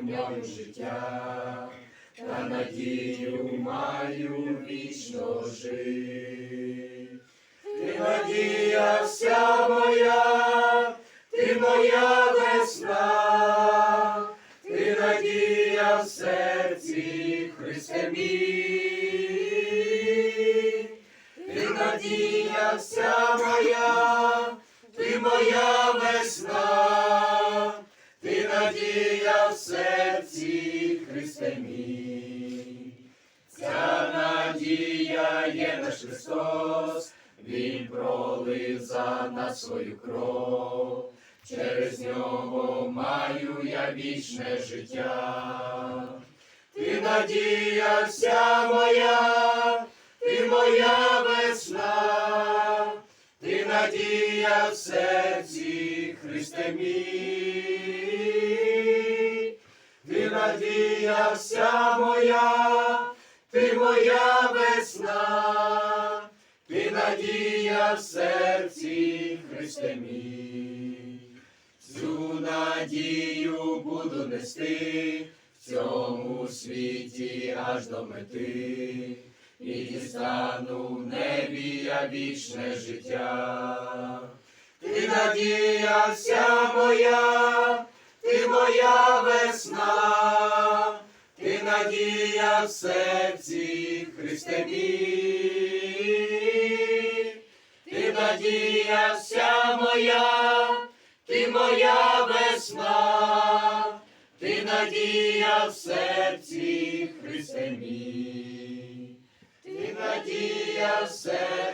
земною життя, та надію маю вічно жити. Ти надія вся моя, ти моя весна, ти надія в серці Христе мій. Ти надія вся моя, ти моя весна, ти надія серці Христе мій. Ця надія є наш Христос, Він пролив за нас свою кров, через нього маю я вічне життя. Ти надія вся моя, ти моя весна, ти надія в серці Христе мій. Надія вся моя, ти моя весна, ти надія в серці Христе мій. Цю надію буду нести в цьому світі аж до мети, і дістану в небі я вічне життя. Ти надія вся моя, ти моя весна, надія в серці Христе мій. Ти надія вся моя, ти моя весна, ти надія в серці Христе мій. Ти надія в серці.